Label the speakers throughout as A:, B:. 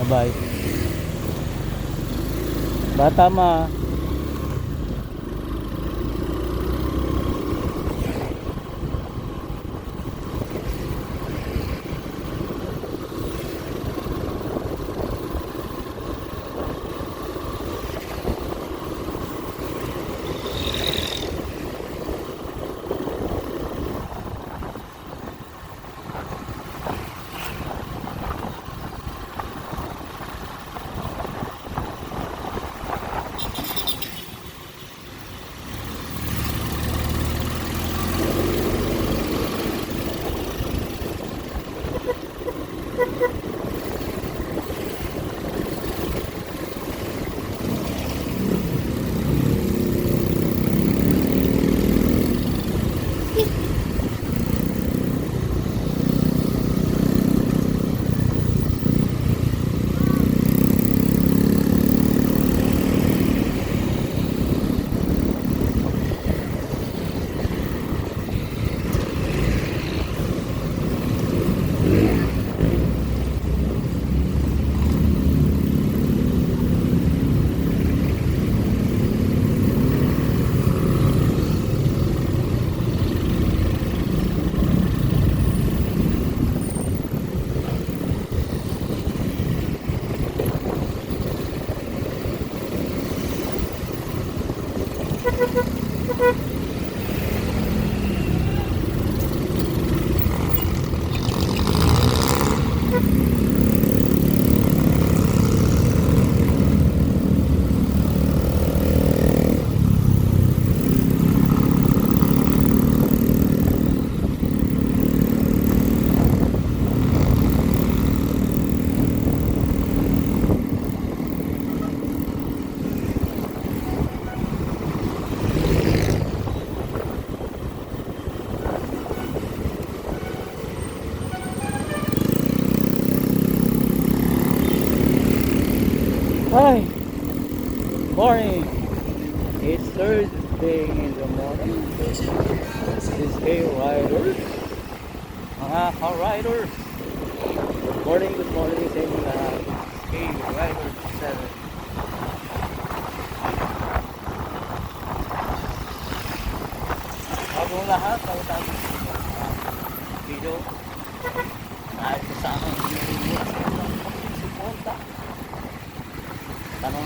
A: Abay. Bata ma.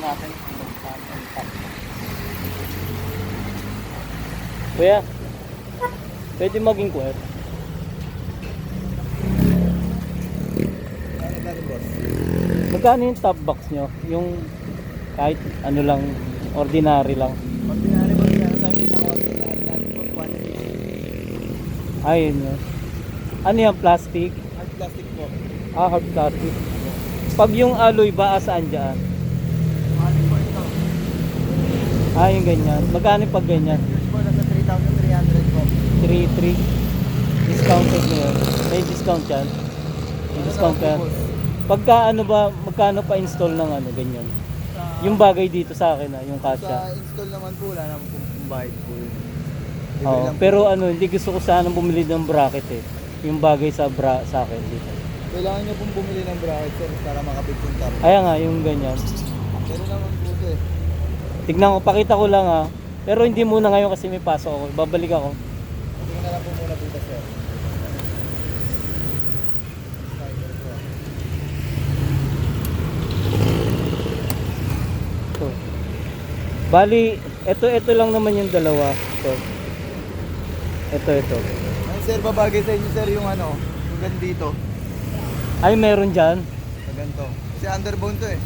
A: Natin. Kuya, pwede maging kuya. Magkano yung top box nyo? Yung kahit ano lang, ordinary lang.
B: Ordinary mo yan, ang dami na ordinary natin po, 160.
A: Ayun yun. Ano yung plastic?
B: Hard plastic po.
A: Ah, hard plastic. Pag yung alloy ba, asaan dyan?
B: Mahalik po ito.
A: Ah, yung ganyan. Magkano pag ganyan?
B: Years po, nasa 3,300 po.
A: 3-3. Discounted na yun. May discount yan. May discount yan. Pagka ano ba, magkano pa install ng ano, ganyan?
B: Sa,
A: Yung bagay dito sa akin ah, yung
B: sa
A: kasya.
B: install naman po, wala naman po bayad po yun.
A: Oo, pero ano, hindi gusto ko sana bumili ng bracket eh. Yung bagay sa bra sa akin dito.
B: Kailangan nyo pong bumili ng bracket sir para makabit yung car.
A: Kaya nga, yung ganyan.
B: Pero naman po.
A: Tignan ko, pakita ko lang ah. Pero hindi muna ngayon kasi may pasok ako. Babalik ako.
B: Tingnan na lang po muna dito sir.
A: Ito. Bali, ito ito lang naman yung dalawa. Ito. Ito ito.
B: Ay sir, babagay sa inyo sir yung ano, yung ganito.
A: Ay, meron diyan.
B: Sa ganito. Kasi underbone to eh.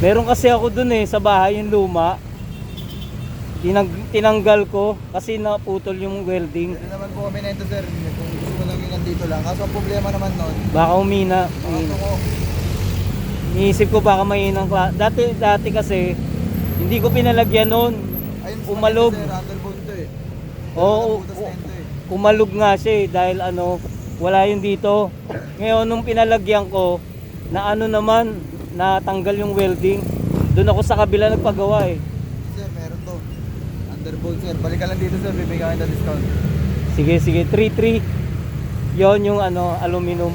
A: Meron kasi ako dun eh sa bahay yung luma. Tinang, tinanggal ko kasi naputol yung welding.
B: Pwede naman po kami na ito sir. Kung gusto mo lang yung nandito lang. Kaso ang problema naman nun,
A: Baka umina.
B: tungo.
A: Iniisip ko baka may inang kla- Dati, dati kasi hindi ko pinalagyan noon.
B: Ayun, sa
A: Umalog.
B: Sir, underbone to eh.
A: Oo,
B: Butas na ito eh.
A: Kumalog nga siya eh dahil ano, wala yun dito. Ngayon nung pinalagyan ko, na ano naman, natanggal yung welding. Doon ako sa kabila nagpagawa eh.
B: Sir. Underbone sir. Balikan lang dito sir, bibigyan kita discount.
A: Sige, sige, 3-3. Yon yung ano, aluminum.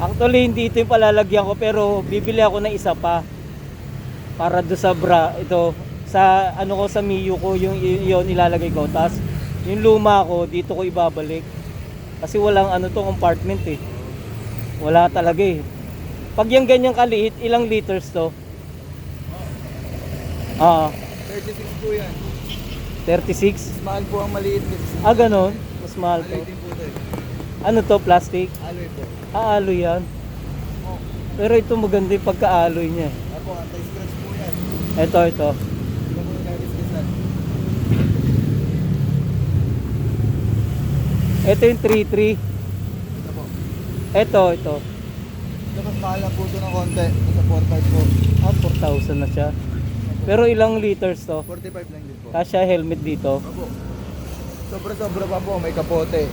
A: Actually, hindi ito yung palalagyan ko pero bibili ako ng isa pa. Para do sa bra, ito, sa ano ko sa Mio ko, yung yon ilalagay ko. Tapos, yung luma ko, dito ko ibabalik. Kasi walang ano to compartment eh. Wala talaga eh. Pag yung ganyang kaliit, ilang liters to? Ah,
B: 36 po yan.
A: 36.
B: Mas mahal po ang maliit
A: Ah, ganun. Mas mahal to.
B: maliit din po ito eh.
A: Ano to, plastic?
B: Alloy po.
A: Ah, aloy yan. Pero ito maganda yung pagka-aloy niya. eh.
B: Apo, anti-scratch po yan.
A: Ito, ito.
B: Ito po yung nariskisan.
A: Ito yung 3-3.
B: Ito po.
A: Ito, ito.
B: Ito mas mahal lang po ito ng konti. Nasa 45 po.
A: Ah, 4,000 na siya. Pero ilang liters to?
B: 45 lang din po.
A: Kasya helmet dito.
B: Apo. Sobra-sobra pa po. May kapote.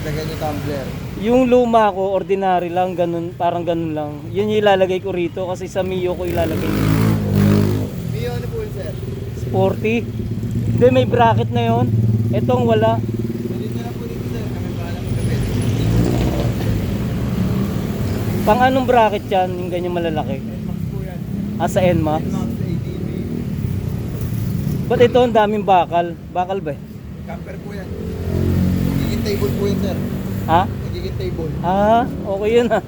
B: Lagyan yung tumbler.
A: Yung luma ko, ordinary lang, ganun, parang ganun lang. Yun yung ilalagay ko rito kasi sa Mio ko ilalagay.
B: Mio ano po yun sir?
A: Sporty. Hindi, may bracket na yon. Etong wala.
B: Dito na po dito sir. Kami bahala magkapit.
A: Pang anong bracket yan, yung ganyan malalaki?
B: Max po yan.
A: Ah, sa NMAX.
B: Max ATV.
A: Ba't ito ang daming bakal? Bakal ba? eh?
B: Camper po yan. Nagiging table po yan sir.
A: Ha?
B: Nagiging table.
A: Ah, okay yun ah.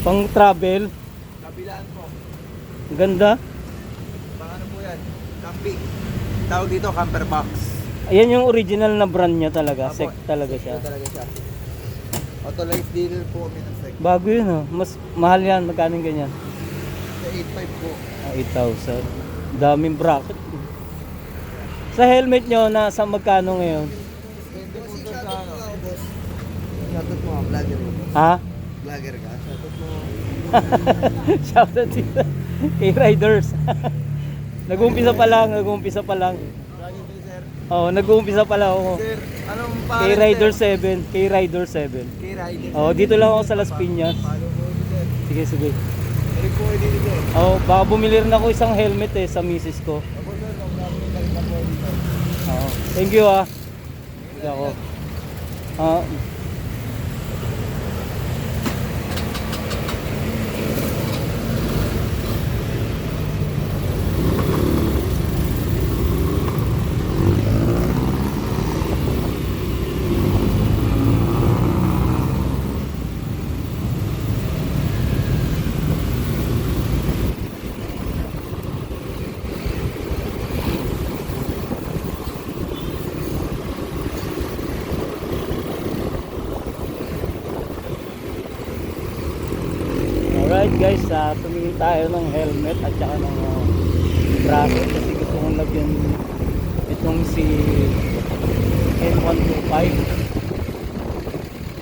A: Pang travel,
B: Kabilaan po.
A: ang ganda.
B: Pang ano po yan? Camping. Tawag dito camper box.
A: Ayan yung original na brand niya talaga. Sec talaga siya.
B: Ito talaga siya. Auto life dealer po kami ng sec.
A: Bago yun ah. Mas mahal yan. Magkano yung ganyan?
B: Sa 8.5 po.
A: Ah, 8,000. Daming bracket. Sa helmet nyo, nasa magkano ngayon?
B: Depende po sa ano. Shoutout mo, vlogger mo.
A: Ha?
B: Vlogger ka? Shoutout mo.
A: Shoutout dito. K-Riders. nag-uumpisa pa lang, nag-uumpisa pa lang. Oo, nag-uumpisa pa lang ako.
B: Sir, anong pangalan
A: K-Rider
B: sir?
A: 7, K-Rider 7.
B: K-Rider.
A: Oh, dito lang ako sa Las Piñas. Sige, sige. Oh, baka bumili rin ako isang helmet eh sa misis ko. Oo. Thank you ah. Sige ako. Ah, Alright guys, uh, tumingin tayo ng helmet at saka ng uh, bracket kasi gusto kong lagyan itong si N125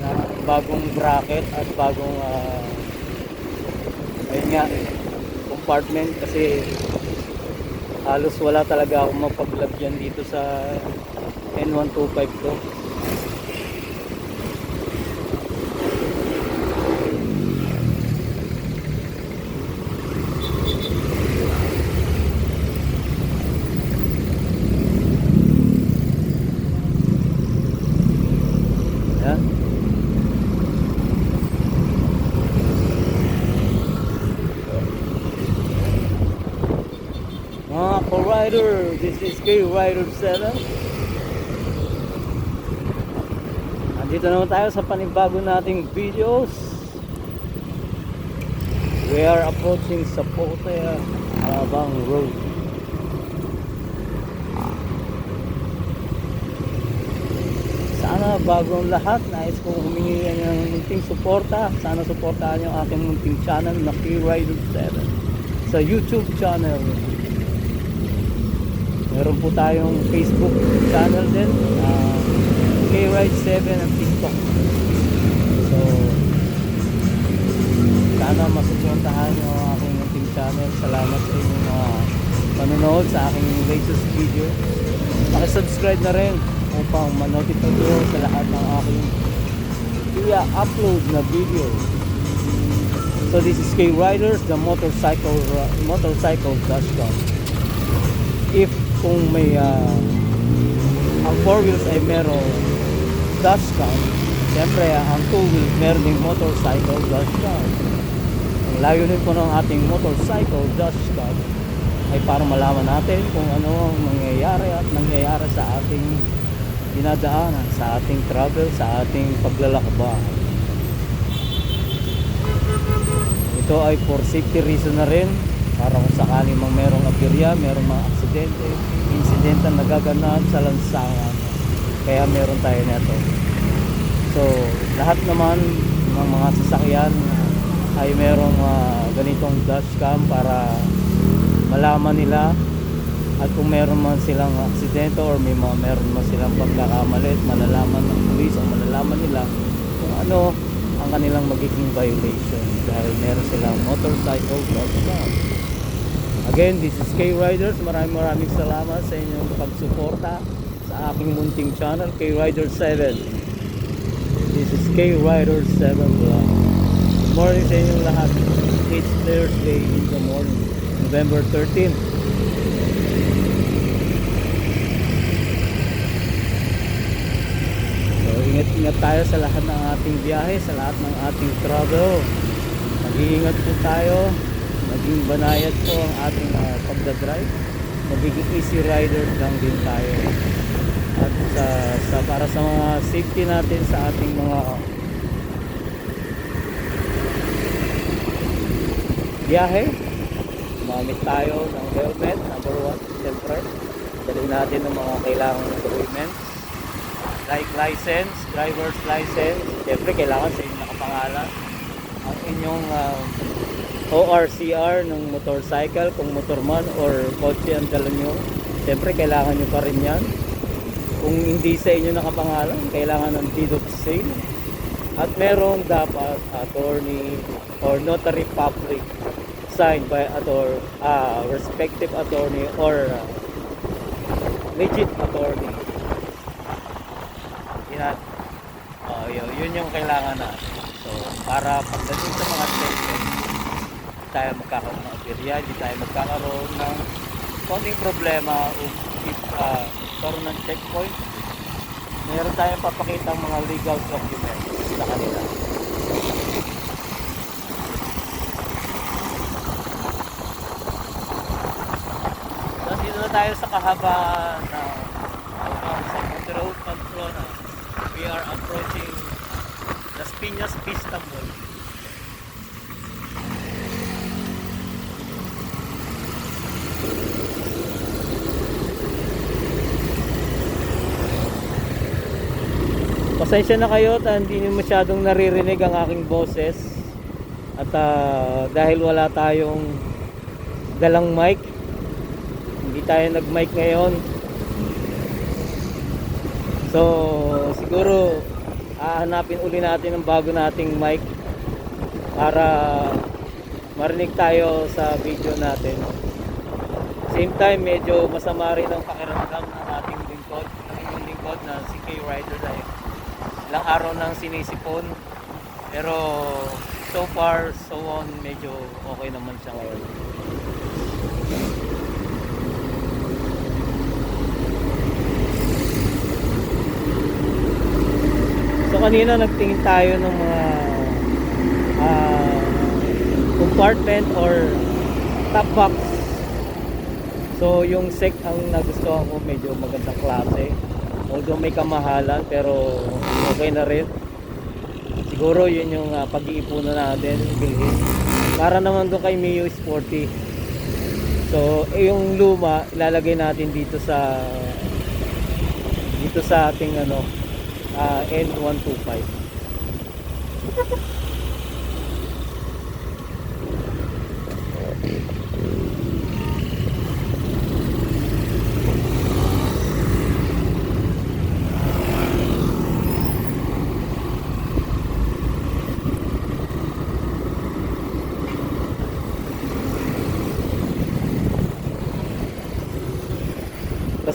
A: na bagong bracket at bagong uh, ayun nga compartment kasi halos wala talaga akong mapaglagyan dito sa N125 ko Yan. Mga ka-rider, this is K-Rider 7. Nandito naman tayo sa panibago nating videos. We are approaching Zapote Alabang Road. Sana bago ang lahat, nais kong humingi ng munting suporta. Sana suportahan yung aking munting channel na K-Rider 7 sa YouTube channel. Meron po tayong Facebook channel din, uh, K-Ride 7 at TikTok. So, sana masuportahan nyo ang aking munting channel. Salamat sa inyong mga panonood sa aking latest video. Pakisubscribe na rin upang ma-notify kayo sa lahat ng aking i-upload na video. So this is K Riders, the motorcycle motorcycle dashcam. If kung may ah, ang four wheels ay meron dashcam, siyempre ang two wheels, meron ding motorcycle dashcam. Ang layunin po ng ating motorcycle dashcam ay para malaman natin kung ano ang mangyayari at nangyayari sa ating dinadaanan, sa ating travel, sa ating paglalakbay. Ito ay for safety reason na rin para kung sakali mang merong aberya, merong mga aksidente, insidente na nagaganap sa lansangan. Kaya meron tayo nito. So, lahat naman ng mga sasakyan ay merong ah, ganitong dashcam para malaman nila at kung meron man silang aksidente or may mga meron man silang pagkakamali at malalaman ng police o malalaman nila kung ano ang kanilang magiging violation dahil meron silang motorcycle dashcam. Again, this is K-Riders. Maraming maraming salamat sa inyong pagsuporta sa aking munting channel, K-Rider 7. This is K-Rider 7 Vlog. Good morning sa inyong lahat. It's Thursday in the morning, November 13. So, ingat-ingat tayo sa lahat ng ating biyahe, sa lahat ng ating travel. Mag-iingat po tayo. Maging banayad po ang ating uh, pagdadrive. Magiging easy rider lang din tayo. At sa, sa para sa mga safety natin sa ating mga biyahe, gumamit tayo ng helmet, number one, siyempre. Dali natin ng mga kailangang documents like license, driver's license, siyempre kailangan sa inyong nakapangalan ang inyong ah, ORCR ng motorcycle kung motorman or kotse ang dala nyo siyempre kailangan nyo pa rin yan kung hindi sa inyo nakapangalan kailangan ng deed of sale at merong dapat attorney or notary public signed by author, ah, respective attorney or ah, legit attorney yan. Oh, yun, yun yung kailangan natin. So, para pagdating sa mga hindi tayo magkakaroon ng aberya, hindi tayo magkakaroon ng konting problema o if uh, karoon ng checkpoint, meron tayong papakita mga legal documents sa kanila. So, dito na tayo sa kahabaan na uh, sa Monte Road, Pamplona. We are approaching Las Piñas Pista Mall. Pasensya na kayo at hindi nyo masyadong naririnig ang aking boses. At ah, dahil wala tayong dalang mic, hindi tayo nag-mic ngayon. So, siguro hahanapin uli natin ng bago nating mic para marinig tayo sa video natin. Same time, medyo masama rin ang pakiramdam ng ating lingkod, ng inyong lingkod na si K Rider dahil ilang araw nang sinisipon. Pero so far, so on, medyo okay naman siya ngayon. So kanina nagtingin tayo ng mga ah, compartment or top box. So yung sec ang nagustuhan ko medyo magandang klase. Although may kamahalan pero okay na rin. Siguro yun yung ah, pag-iipunan natin bilhin. Para naman doon kay Mio Sporty. So eh, yung luma ilalagay natin dito sa dito sa ating ano ah, N125.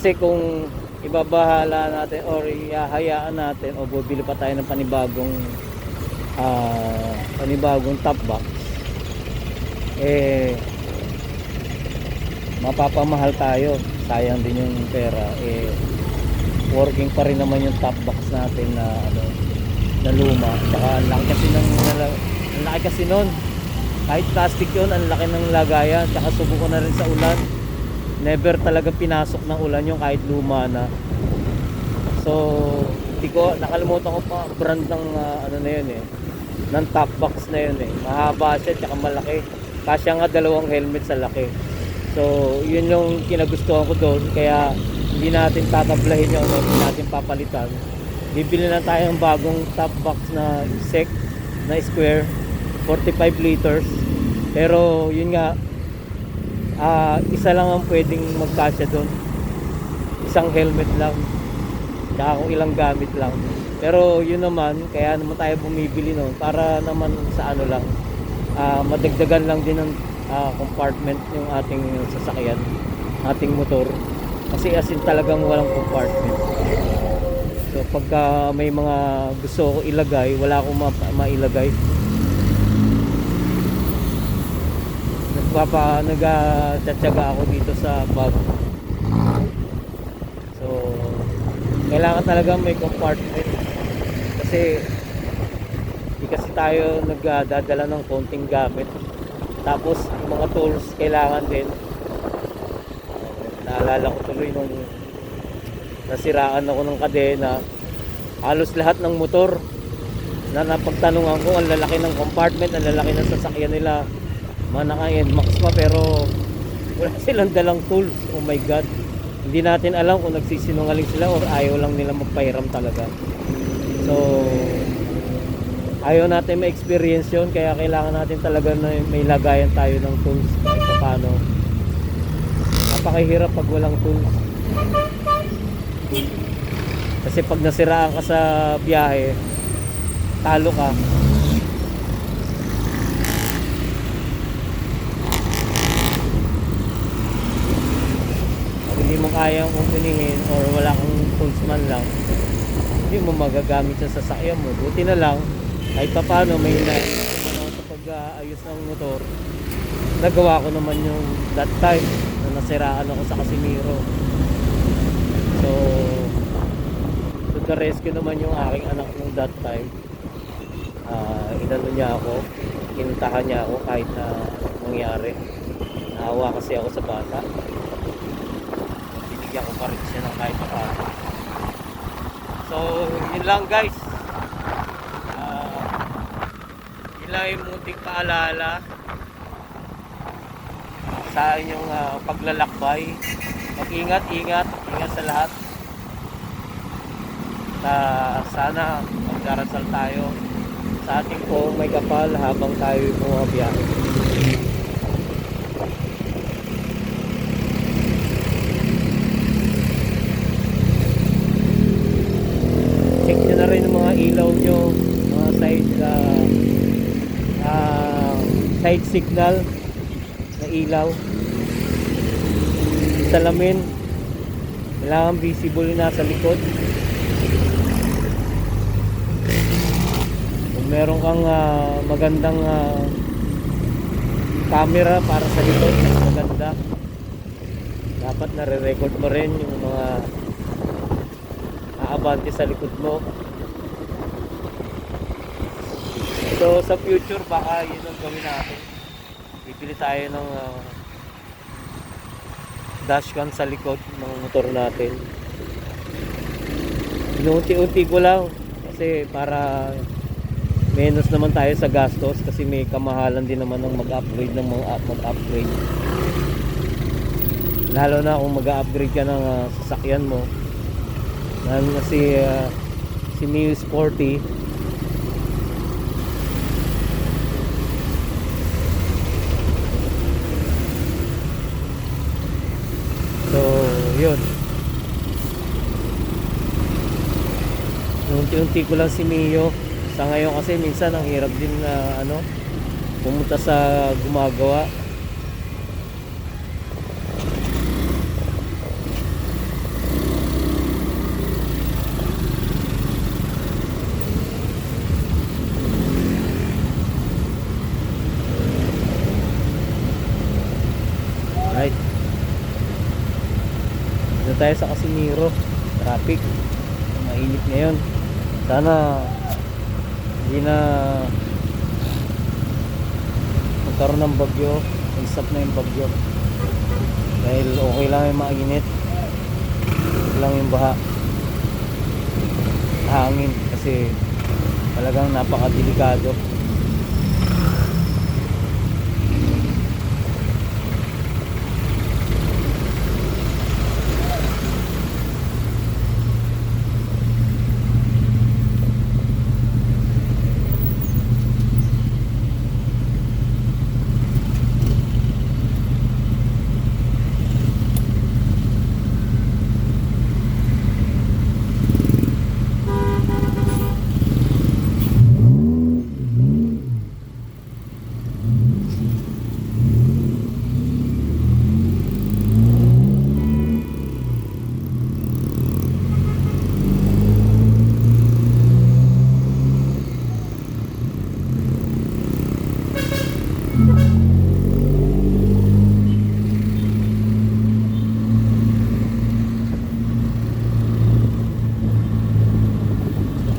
A: Kasi kung ibabahala natin or ihahayaan natin o bibili pa tayo ng panibagong ah, panibagong top box eh mapapamahal tayo sayang din yung pera eh working pa rin naman yung top box natin na ano na luma. Saka ang laki kasi ng ang laki kasi noon. Kahit plastic yun, ang laki ng lagayan. Saka subuko na rin sa ulan. Never talaga pinasok ng ulan yung kahit luma na. So, hindi ko, nakalimutan ko pa brand ng ah, ano na yun eh. Ng top box na yun eh. Mahaba siya, tsaka malaki. Kasya nga dalawang helmet sa laki. So, yun yung kinagustuhan ko doon. Kaya, hindi natin tatablahin yun, no? hindi natin papalitan. Bibili na tayo ng bagong top box na sec na square, 45 liters. Pero, yun nga, ah, isa lang ang pwedeng magkasya doon. Isang helmet lang. Tsaka kung ilang gamit lang. Pero yun naman, kaya naman tayo bumibili noon para naman sa ano lang, ah, madagdagan lang din ng ah, compartment yung ating sasakyan, ating motor. Kasi as in talagang walang compartment. So pagka may mga gusto ko ilagay, wala akong ma- mailagay. Nagpapa, nagtsatsaga ako dito sa bag. So, kailangan talaga may compartment. Kasi hindi kasi tayo nagdadala ng konting gamit. Tapos yung mga tools kailangan din. Naalala ko tuloy nung nasiraan ako ng kadena halos lahat ng motor na napagtanungan ko ang lalaki ng compartment ang lalaki ng sasakyan nila mga naka NMAX pa pero wala silang dalang tools oh my god hindi natin alam kung nagsisinungaling sila or ayaw lang nila magpahiram talaga. So, ayaw natin ma-experience yun, kaya kailangan natin talaga na may lagayan tayo ng tools kahit pa paano. Napakahirap pag walang tools. Kasi pag nasiraan ka sa biyahe, talo ka. Pag hindi mo kayang umunihin or wala kang tools man lang, hindi mo magagamit sa sasakyan mo. Buti na lang, kahit pa paano may na sa pag-aayos ng motor, nagawa ko naman yung that time na nasiraan ako sa Casimiro. So, to the rescue naman yung aking anak nung that time. Ah, inano niya ako, kinuntahan niya ako kahit na mangyari. Naawa kasi ako sa bata pa rin siya ng kahit pa So, yun lang guys. Uh, yun lang yung paalala sa inyong ah, paglalakbay. Mag-ingat, ingat, ingat sa lahat. Na sana magdarasal tayo sa ating po may kapal habang tayo bumabiyahe. check nyo na rin ang nyo mga side ah, ah, side signal na ilaw. Salamin. Kailangan visible na sa likod. Kung meron kang ah, magandang ah, camera para sa likod maganda. Dapat nare-record mo rin yung mga aabante sa likod mo. So sa future baka yun ang gawin natin. Bibili tayo ng uh, dashcam sa likod ng motor natin. Inuunti-unti ko lang kasi para menos naman tayo sa gastos kasi may kamahalan din naman ng mag-upgrade ng mga mag-upgrade. Lalo na kung mag-upgrade ka ng uh, sasakyan mo lalo na si uh, si Mio Sporty so yun unti-unti ko lang si Mio sa ngayon kasi minsan ang hirap din na ano pumunta sa gumagawa Right. Dito tayo sa Casimiro. traffic mainit ngayon sana hindi na magkaroon ng bagyo. Stop na yung bagyo. Dahil okay lang yung okay lang yung baha. Hangin. Kasi talagang napakadelikado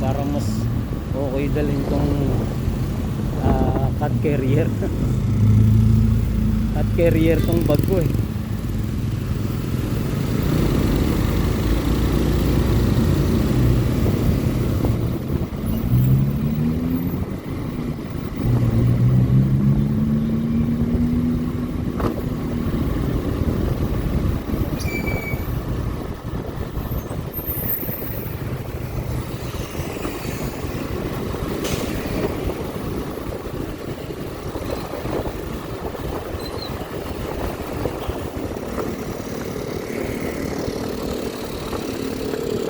A: parang mas okay dalhin tong ah, cat carrier cat carrier tong bag ko eh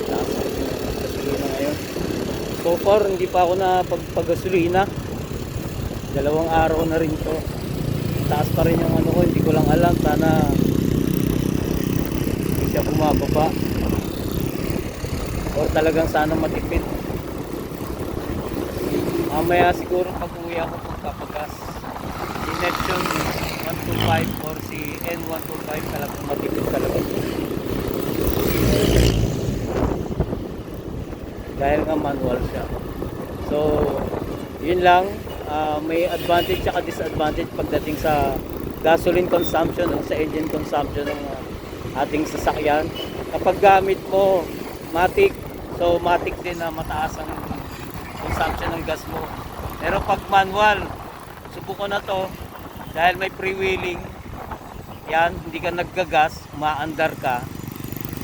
A: Taas na yung gasolina ngayon. Far, hindi pa ako na pagpagasolina. Dalawang araw na rin to. Taas pa rin yung ano ko, hindi ko lang alam. Sana hindi siya bumababa. Or talagang sana matipid. Mamaya siguro pag uwi ako magpapagas. Si Neptune 125 or si N125 talagang matipid talaga. Dahil nga manual siya. So, yun lang. Ah, may advantage at disadvantage pagdating sa gasoline consumption o sa engine consumption ng ah, ating sasakyan. Kapag gamit mo matic, so matic din na mataas ang consumption ng gas mo. Pero pag manual, subukan na to dahil may freewheeling yan, hindi ka naggagas, umaandar ka.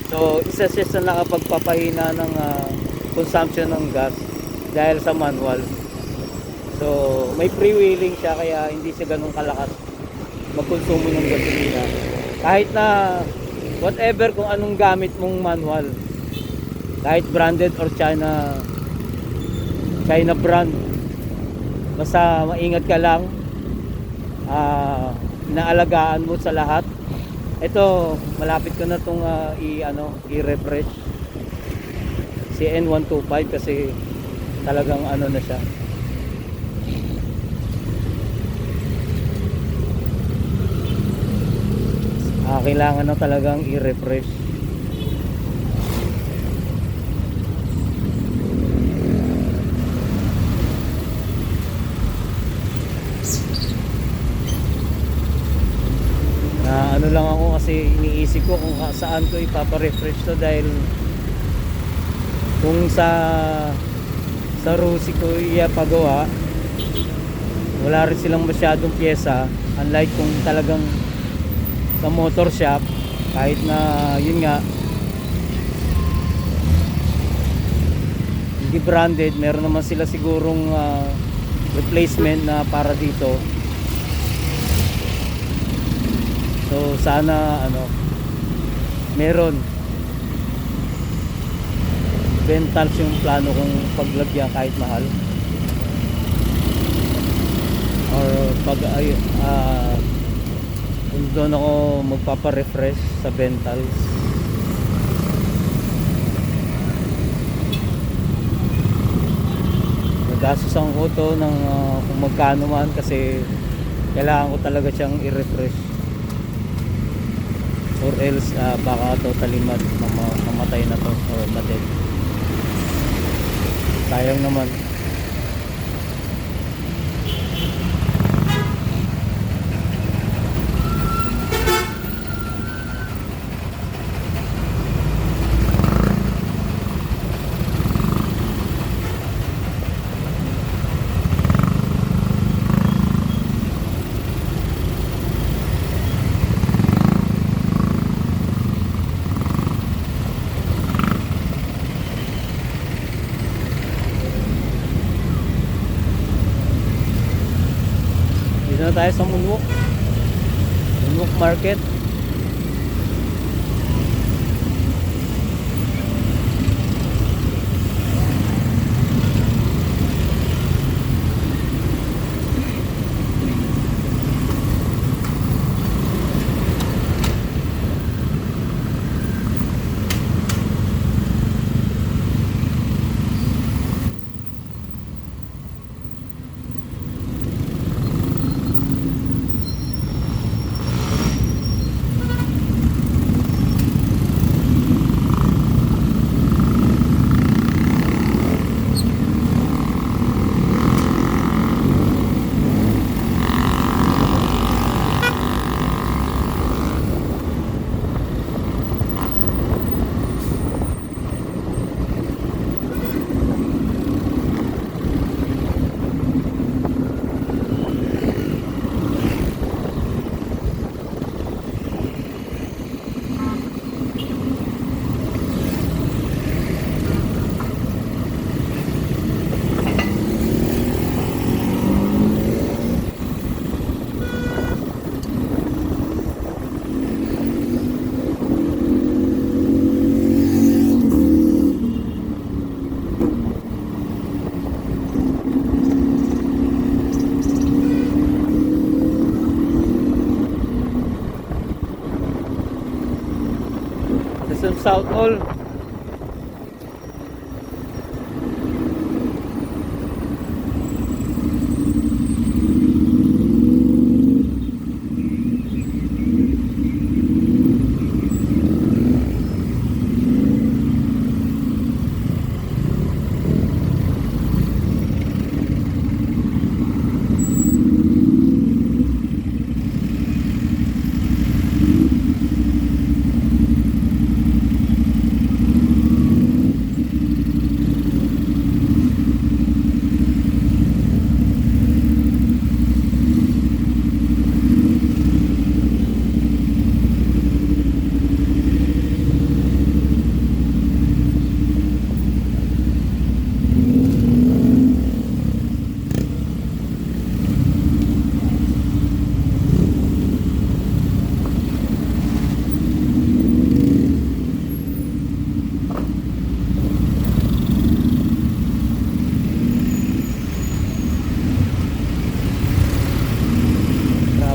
A: So, isa siya sa nakapagpapahina ng ah, consumption ng gas dahil sa manual. So, may freewheeling siya kaya hindi siya ganun kalakas magkonsumo ng gasolina. Kahit na whatever kung anong gamit mong manual. Kahit branded or China China brand. Basta maingat ka lang. Ah, inaalagaan mo sa lahat. Ito, malapit ko na tong ah, i ano, i-refresh si N125 kasi talagang ano na siya. Ah, kailangan na talagang i-refresh. Na ano lang ako kasi iniisip ko kung saan ko ipapa-refresh to dahil kung sa sa Rusi ko ipagawa wala rin silang masyadong pyesa. Unlike kung talagang sa motor shop kahit na yun nga hindi branded meron naman sila sigurong ah, replacement na para dito. So sana ano meron rentals yung plano kong paglagyan kahit mahal. Or pag ay ah, kung doon ako magpapa-refresh sa Bentals. Nagasusang ko to ng ah, kung magkano man kasi kailangan ko talaga siyang i-refresh. Or else ah, baka totally mat, mama, mamatay na to or na-dead. Sayang naman. South Hall.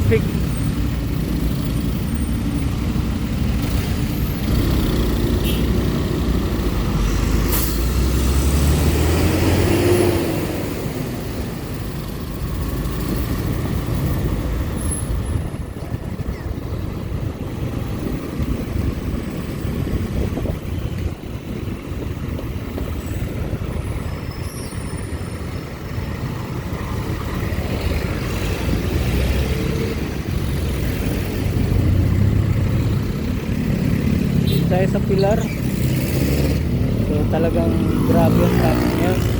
A: Traffic. Dito tayo sa pilar. So talagang grabe ang traffic niya.